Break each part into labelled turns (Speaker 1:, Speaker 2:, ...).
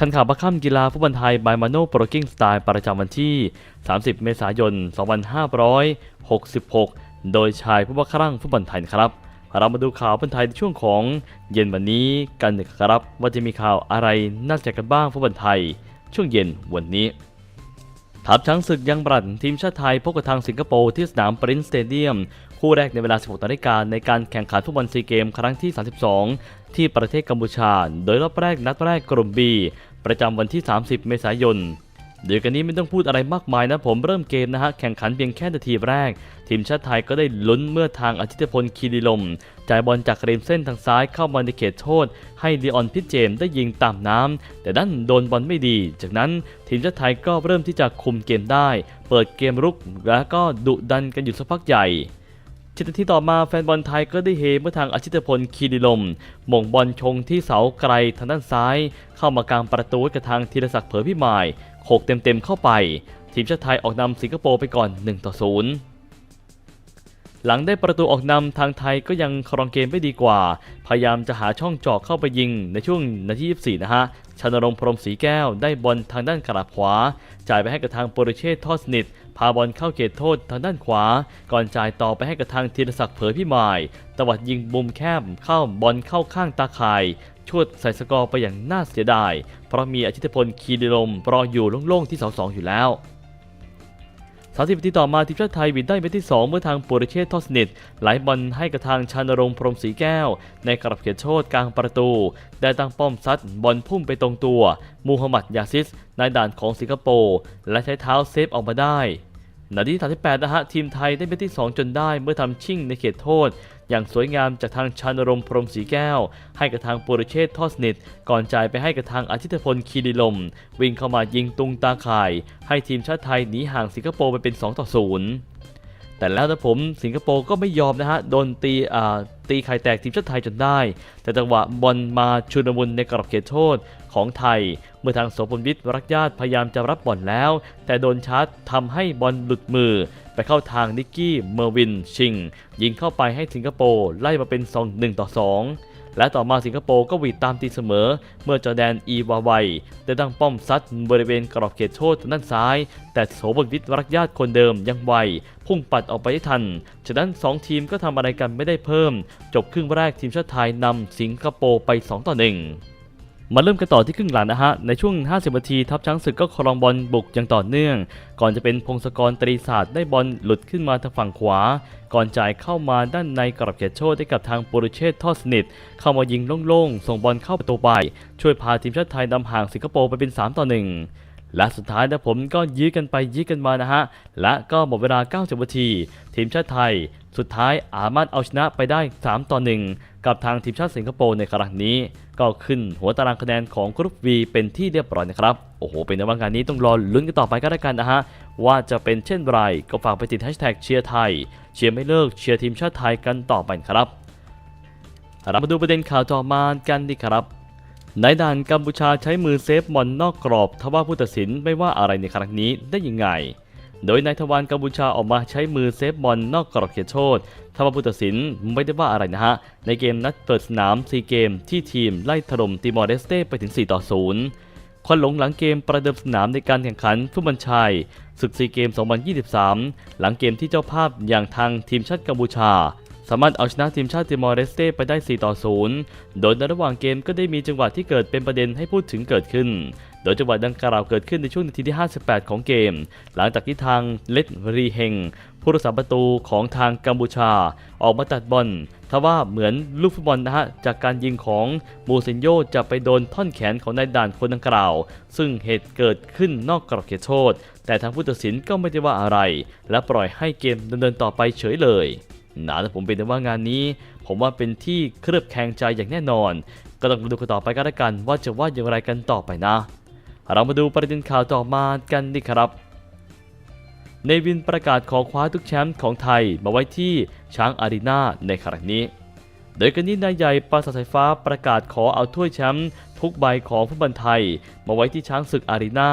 Speaker 1: ทันข่าวประค่ำกีฬาฟุตบอลไทยบายมาโนโปรกิ้งสไตล์ประจำวันที่ 30 เมษายน 2566 โดยชายผู้ว่าครั่งฟุตบอลไทยครับ เรามาดูข่าวฟุตบอลไทยในช่วงของเย็นวันนี้กันนะครับ ว่าจะมีข่าวอะไรน่าสนใจกันบ้างฟุตบอลไทย ช่วงเย็นวันนี้ทัพช้างศึกยังบรันทีมชาติไทยพบกับทางสิงคโปร์ที่สนามปรินสเตเดียม คู่แรกในเวลา 16นาฬิกาในการแข่งขันฟุตบอลซีเกม ครั้งที่ 32 ที่ประเทศกัมพูชา โดยรอบแรกนัดแรกกลุ่ม B ประจำวันที่ 30 เมษายนเดี๋ยวกันนี้ไม่ต้องพูดอะไรมากมายนะผมเริ่มเกมนะฮะแข่งขันเพียงแค่นาทีแรก ทีมชาติไทยก็ได้ลุ้นเมื่อทางอาทิตย์พลคีรีลมจ่ายบอลจากริมเส้นทางซ้ายเข้ามาในเขตโทษ ให้ลีออนพิทเจมได้ยิงตามน้ำแต่ด้านโดนบอลไม่ดี จากนั้นทีมชาติไทยก็เริ่มที่จะคุมเกมได้ เปิดเกมรุกแล้วก็ดุดันกันอยู่สักพักใหญ่ ชิตนทีต่อมาแฟนบอลไทยก็ได้เฮเมื่อทางอาชิตพลคีรีลมมงบอลชงที่เสาไกลทางด้านซ้าย เข้ามากลางประตูกับทางธีรศักดิ์เผยพิมายโขกเต็มๆเข้าไป ทีมชาติไทยออกนำสิงคโปร์ไปก่อน 1 ต่อ 0 หลังได้ประตูออกนำทางไทยก็ยังครองเกมไม่ดีกว่า พยายามจะหาช่องเจาะเข้าไปยิงในช่วงนาที24 นะฮะชนรงพรหมศรีแก้วได้บอลทางด้านกระขวา จ่ายไปให้กับทางโปรเชษทอดสนิท พาบอลเข้าเขตโทษทางด้านขวา ก่อนจ่ายต่อไปให้กับทางธีรศักดิ์เผยพิมายตวัดยิงมุมแคบเข้าบอลเข้าข้างตาข่ายชวดใส่สกอร์ไปอย่างน่าเสียดาย เพราะมีอาชิตพลคีรีลมรออยู่โล่งๆที่เสาสองอยู่แล้ว 30นาทีต่อมาทีมชาติไทยวินได้เป็นที่ 2 เมื่อทางปุริเชษทอดสนิทไหลบอลให้กับทางชานรงค์พรหมศรีแก้ว ในกรับเขตโทษกลางประตู ได้ตั้งป้อมซัดบอลพุ่งไปตรงตัว มูฮัมหมัดยาซิสนายด่านของสิงคโปร์และใช้เท้าเซฟออกมาได้นาทีที่38นะฮะทีมไทยได้เป็นที่ 2 จนได้เมื่อทำชิ่งในเขตโทษ อย่างสวยงามจากทางชานรมพรมสีแก้ว ให้กับทางปุรเชษทอดสนิท ก่อนจ่ายไปให้กับทางอาทิตยพลคีรีลม วิ่งเข้ามายิงตุงตาข่าย ให้ทีมชาติไทยหนีห่างสิงคโปร์ไปเป็น 2 ต่อ 0 แต่แล้วแต่ผมสิงคโปร์ก็ไม่ยอมนะฮะ โดนตีอ่าตีไข่แตกทีมชาติไทยจนได้ แต่จังหวะบอลมาชุนมุนในกรอบเขตโทษของไทย เมื่อทางโสพลวิทย์รักญาติพยายามจะรับบอลแล้ว แต่โดนชาร์จทำให้บอลหลุดมือ ไปเข้าทางนิกกี้เมอร์วินชิง ยิงเข้าไปให้สิงคโปร์ไล่มาเป็น2 1ต่อ2 และต่อมาสิงคโปร์ก็หวีดตามตีเสมอ เมื่อจอแดนอีวาไวได้ตั้งป้อมซัดบริเวณกรอบเขตโทษด้านซ้าย แต่โสบนวิทย์รักญาติคนเดิมยังไว พุ่งปัดออกไปได้ทัน ฉะนั้น 2 ทีมก็ทำอะไรกันไม่ได้เพิ่ม จบครึ่งแรกทีมชาติไทยนำสิงคโปร์ไป 2 ต่อ 1 มาเริ่มกันต่อที่ครึ่งหลังนะฮะ ในช่วง 50 นาที ทัพช้างศึกก็ครองบอลบุกอย่างต่อเนื่อง ก่อนจะเป็นพงศกรตรีศาสตร์ได้บอลหลุดขึ้นมาทางฝั่งขวา ก่อนจ่ายเข้ามาด้านในกรอบเขตโทษให้กับทางปุรุเชษทอดสนิท เข้ามายิงโล่งๆ ส่งบอลเข้าประตูไป ช่วยพาทีมชาติไทยนำห่างสิงคโปร์ไปเป็น 3 ต่อ 1และสุดท้ายนะผมก็ยื้อกันไปยื้อกันมานะฮะ และก็หมดเวลา 90 นาที ทีมชาติไทย สุดท้ายอามาดเอาชนะไปได้ 3 ต่อ 1 กับทางทีมชาติสิงคโปร์ในครั้งนี้ ก็ขึ้นหัวตารางคะแนนของกรุ๊ป V เป็นที่เรียบร้อยนะครับ โอ้โห เป็นในว่างานนี้ต้องรอลุ้นกันต่อไปก็แล้วกันนะฮะ ว่าจะเป็นเช่นไรก็ฝากไปติดแฮชแท็กเชียร์ไทย เชียร์ไม่เลิกเชียร์ทีมชาติไทยกันต่อไปครับเรามาดูประเด็นข่าวต่อมากันดีครับในด่านกัมพูชาใช้มือเซฟบอลนอกกรอบทว่าผู้ตัดสินไม่ว่าอะไรในครั้งนี้ได้ยังไง โดยนายทวารกัมพูชาออกมาใช้มือเซฟบอลนอกกรอบเขตโทษ ทว่าผู้ตัดสินไม่ได้ว่าอะไรนะฮะ ในเกมนัดเปิดสนามซีเกมที่ทีมไล่ถล่มติมอร์เรสเต้ไปถึง 4 ต่อ 0 ควันหลงหลังเกมประเดิมสนามในการแข่งขันฟุตบอลชายศึกซีเกม 2023 หลังเกมที่เจ้าภาพอย่างทางทีมชาติกัมพูชา สามารถเอาชนะทีมชาติติมอร์เรสเต้ไปได้ 4 ต่อ 0 โดยในระหว่างเกมก็ได้มีจังหวะที่เกิดเป็นประเด็นให้พูดถึงเกิดขึ้น โดยจังหวะดังกล่าวเกิดขึ้นในช่วงนาทีที่ 58 ของเกม หลังจากที่ทางเลดรีเฮงผู้รักษาประตูของทางกัมพูชา ออกมาตัดบอลทว่าเหมือนลูกฟุตบอลนะฮะ จากการยิงของมูซินโยจะไปโดนท่อนแขนของนายด่านคนดังกล่าว ซึ่งเหตุเกิดขึ้นนอกกรอบเขตโทษ แต่ทางผู้ตัดสินก็ไม่ได้ว่าอะไร และปล่อยให้เกมดำเนินต่อไปเฉยเลย นะแต่ผมเป็นแต่ว่างานนี้ ผมว่าเป็นที่เคลือบแคลงใจอย่างแน่นอน ก็ต้องมาดูกันต่อไปก็แล้วกัน ว่าจะว่าอย่างไรกันต่อไปนะ เรามาดูประเด็นข่าวต่อมากันดีครับเนวินประกาศขอคว้าทุกแชมป์ของไทยมาไว้ที่ช้างอารีนาในครั้งนี้ โดยกันนี้นายใหญ่ปราสาทไฟฟ้าประกาศขอเอาถ้วยแชมป์ทุกใบของฟุตบอลไทย มาไว้ที่ช้างศึกอารีนา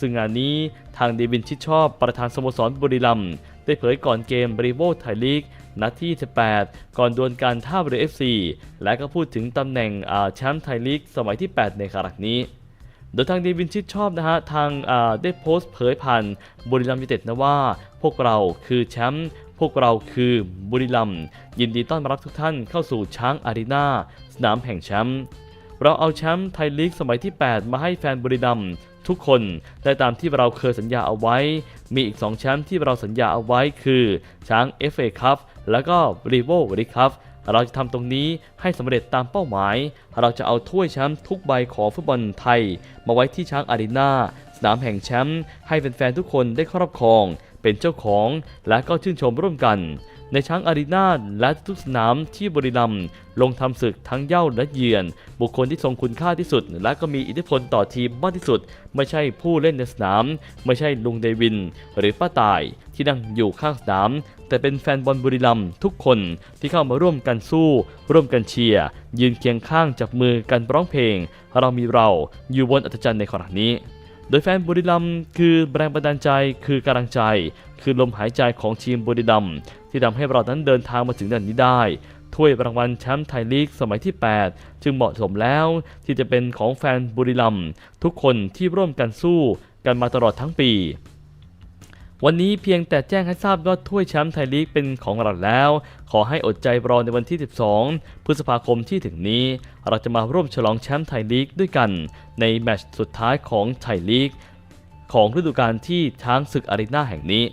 Speaker 1: ซึ่งงานนี้ทางเดวินชิดชอบประธานสโมสรบุรีรัมย์ได้เผยก่อนเกมบริโวไทยลีก นัดที่ 18 ก่อนดวลการท่าเรือ FC และก็พูดถึงตำแหน่งแชมป์ไทยลีกสมัยที่ 8 ในครั้งนี้ โดยทางเดวินชิดชอบนะฮะ ทางได้โพสต์เผยผ่านบุรีรัมย์ยูเต็ดนะว่า พวกเราคือแชมป์พวกเราคือบุรีรัมย์ยินดีต้อนรับทุกท่านเข้าสู่ช้างอารีนาสนามแห่งแชมป์เราเอาแชมป์ไทยลีกสมัยที่ 8 มาให้แฟนบุรีรัมย์ ทุกคนได้ตามที่เราเคยสัญญาเอาไว้ มีอีก 2 แชมป์ที่เราสัญญาเอาไว้คือช้าง FA คัพแล้วก็รีโวริคัพเราจะทำตรงนี้ให้สำเร็จตามเป้าหมาย เราจะเอาถ้วยแชมป์ทุกใบของฟุตบอลไทย มาไว้ที่ช้างอารีนาสนามแห่งแชมป์ให้แฟนๆทุกคนได้ครอบครอง เป็นเจ้าของและก็ชื่นชมร่วมกัน ในช้างอารีนาและทุกสนามที่บริลัมลงทำศึกทั้งเย่าและเยือน บุคคลที่ทรงคุณค่าที่สุด และก็มีอิทธิพลต่อทีมมากที่สุด ไม่ใช่ผู้เล่นในสนาม ไม่ใช่ลุงเดวิน หรือป้าตายที่นั่งอยู่ข้างสนาม แต่เป็นแฟนบอลบุรีรัมย์ทุกคนที่เข้ามาร่วมกันสู้ ร่วมกันเชียร์ยืนเคียงข้างจับมือกันร้องเพลง เรามีเราอยู่บนอัศจรรย์ในขณะนี้โดยแฟนบุรีรัมย์คือแรงบันดาลใจคือกำลังใจ คือลมหายใจของทีมบุรีรัมย์ ที่ทำให้เรานั้นเดินทางมาถึงด่านนี้ได้ ถ้วยรางวัลแชมป์ไทยลีกสมัยที่ 8 จึงเหมาะสมแล้วที่จะเป็นของแฟนบุรีรัมย์ทุกคนที่ร่วมกันสู้กันมาตลอดทั้งปีวันนี้เพียงแต่แจ้งให้ทราบว่าถ้วยแชมป์ไทยลีกเป็นของเราแล้ว ขอให้อดใจรอในวันที่ 12 พฤษภาคมที่ถึงนี้ เราจะมาร่วมฉลองแชมป์ไทยลีกด้วยกัน ในแมตช์สุดท้ายของไทยลีก ของฤดูกาลที่ช้างศึกอารีนาแห่งนี้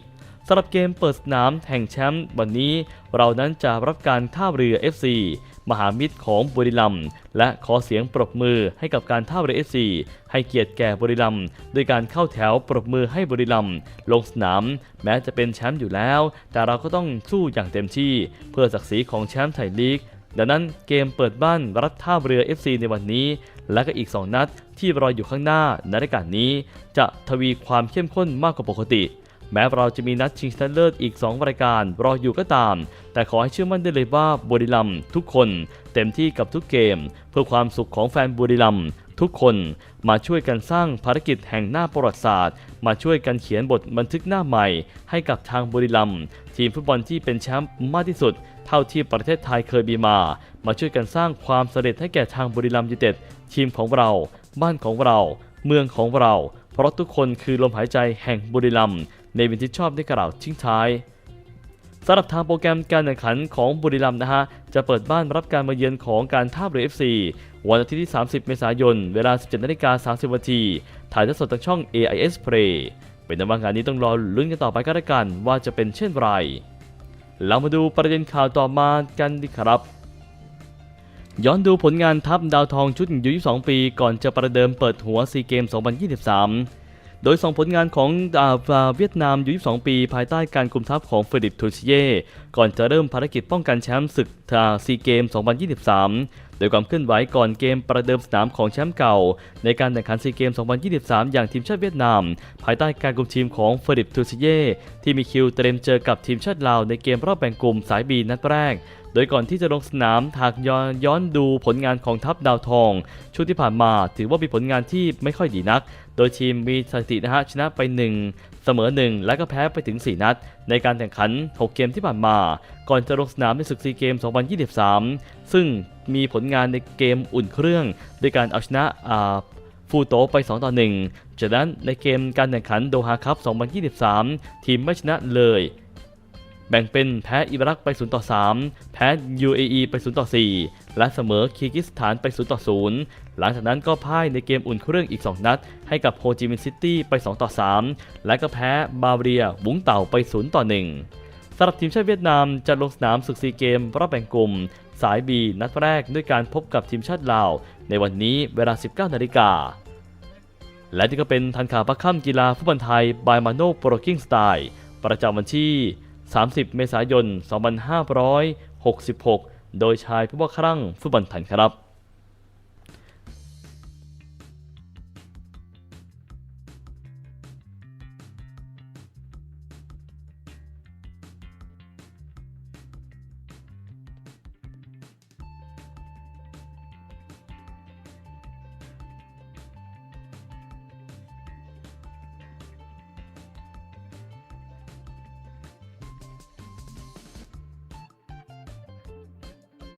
Speaker 1: สำหรับเกมเปิดสนามแห่งแชมป์วันนี้ เรานั้นจะรับการท่าเรือ FC มหามิตรของบุรีรัมย์และขอเสียงปรบมือให้กับการท่าเรือ FC ให้เกียรติแก่บุรีรัมย์ด้วยการเข้าแถวปรบมือให้บุรีรัมย์ลงสนาม แม้จะเป็นแชมป์อยู่แล้ว แต่เราก็ต้องสู้อย่างเต็มที่ เพื่อศักดิ์ศรีของแชมป์ไทยลีกดังนั้นเกมเปิดบ้านรับท่าเรือ FC ในวันนี้ และก็อีก 2 นัดที่รออยู่ข้างหน้าในรายการนี้ จะทวีความเข้มข้นมากกว่าปกติ แม้เราจะมีนัดชิงชนะเลิศอีก 2 รายการรออยู่ก็ตาม แต่ขอให้เชื่อมั่นได้เลยว่าบุรีรัมย์ทุกคนเต็มที่กับทุกเกม เพื่อความสุขของแฟนบุรีรัมย์ทุกคนมาช่วยกันสร้างภารกิจแห่งหน้าประวัติศาสตร์ มาช่วยกันเขียนบทบันทึกหน้าใหม่ ให้กับทางบุรีรัมย์ทีมฟุตบอลที่เป็นแชมป์มากที่สุด เท่าที่ประเทศไทยเคยมีมา มาช่วยกันสร้างความสำเร็จให้แก่ทางบุรีรัมย์ยูไนเต็ดทีมของเรา บ้านของเรา เมืองของเรา เพราะทุกคนคือลมหายใจแห่งบุรีรัมย์ ในวินที่ชอบได้กล่าวทิ้งท้ายสำหรับทางโปรแกรมการแข่งขันของบุรีรัมย์นะฮะ จะเปิดบ้านรับการมาเยือนของการท่าเรือ FC วันอาทิตย์ที่ 30 เมษายน เวลา 17นาฬิกา30นาทีถ่ายทอดสดทางช่อง AIS Play เป็นนว่างานนี้ต้องรอลุ้นกันต่อไปก็แล้วกันว่าจะเป็นเช่นไร เรามาดูประเด็นข่าวต่อมากันดีครับย้อนดูผลงานทัพดาวทองชุดอายุ22 ปี ก่อนจะประเดิมเปิดหัวซีเกม 2023 โดย2ผลงานของอาเวียดนามอายุ22 ปี ภายใต้การคุมทัพของเฟรดิปทูชิเย่ก่อนจะเริ่มภารกิจป้องกันแชมป์ศึกซีเกม 2023 โดยความเคลื่อนไหวก่อนเกมประเดิมสนามของแชมป์เก่า ในการแข่งขันซีเกม 2023 อย่างทีมชาติเวียดนาม ภายใต้การคุมทีมของเฟรดิปทูชิเย่ที่มีคิวเตรียมเจอกับทีมชาติลาวในเกมรอบแบ่งกลุ่มสายบีนัดแรก ดยก่อนที่จะลงสนามหากย้อนย้อนดูผลงานของทัพดาวทอง ช่วงที่ผ่านมาถือว่ามีผลงานที่ไม่ค่อยดีนัก โดยทีมมีสถิตินะฮะชนะไป 1 เสมอ 1 และก็แพ้ไปถึง 4 นัด ในการแข่งขัน 6 เกมที่ผ่านมา ก่อนจะลงสนามในศึกซีเกม 2023 ซึ่งมีผลงานในเกมอุ่นเครื่องด้วยการเอาชนะฟูโตไป 2 ต่อ 1 จากนั้นในเกมการแข่งขันโดฮาคัพ 2023 ทีมไม่ชนะเลย แบ่งเป็นแพ้อิรักไป 0 ต่อ 3 แพ้ UAE ไป 0 ต่อ 4 และเสมอคีร์กิสถานไป 0 ต่อ 0 หลังจากนั้นก็พ่ายในเกมอุ่นเครื่องอีก 2 นัด ให้กับโฮจิมินห์ซิตี้ไป 2 ต่อ 3 และก็แพ้บาเรียบุ้งเต่าไป 0 ต่อ 1สำหรับทีมชาติเวียดนามจะลงสนามศึกซีเกมรอบแบ่งกลุ่ม สาย B นัดแรกด้วยการพบกับทีมชาติลาว ในวันนี้เวลา 19 นาฬิกาและนี่ก็เป็นทันข่าวพักค่ำกีฬาฟุตบอลไทยบายมาโนโปรกิ้งสไตล์ประจำวันที่ 30 เมษายน 2566 โดยชายผู้ว่าครั่งฟุตบอลไทยครับ